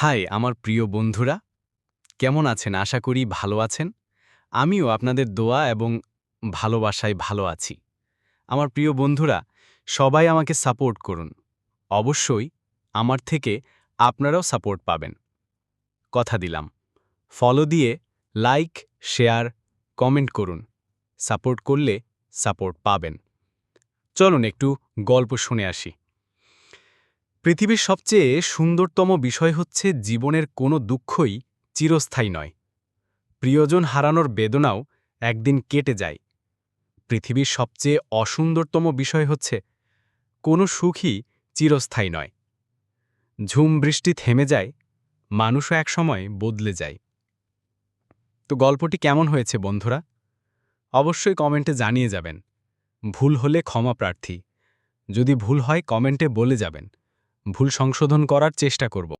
High, আমার প্রিয় বন্ধুরা। কেমন আছেন? আশা করি ভালো আছেন। আমিও আপনাদের দোয়া এবং ভালোবাসায় ভালো আছি। আমার প্রিয় বন্ধুরা, সবাই আমাকে সাপোর্ট করুন। অবশ্যই আমার থেকে আপনারাও সাপোর্ট পাবেন। কথা দিলাম। ফলো দিয়ে লাইক, শেয়ার, কমেন্ট করুন। সাপোর্ট করলে সাপোর্ট পাবেন। চলুন একটু গল্প শুনে আসি। পৃথিবীর সবচেয়ে সুন্দরতম বিষয় হচ্ছে জীবনের কোনো দুঃখই চিরস্থায়ী নয়। প্রিয়জন হারানোর বেদনাও একদিন কেটে যায়। পৃথিবীর সবচেয়ে অসুন্দরতম বিষয় হচ্ছে, কোনো সুখই চিরস্থায়ী নয়। ঝুম বৃষ্টি থেমে যায়, মানুষও একসময় বদলে যায়। তো গল্পটি কেমন হয়েছে বন্ধুরা? অবশ্যই কমেন্টে জানিয়ে যাবেন। ভুল হলে ক্ষমা প্রার্থী। যদি ভুল হয়, কমেন্টে বলে যাবেন। ভুল সংশোধন করার চেষ্টা করব।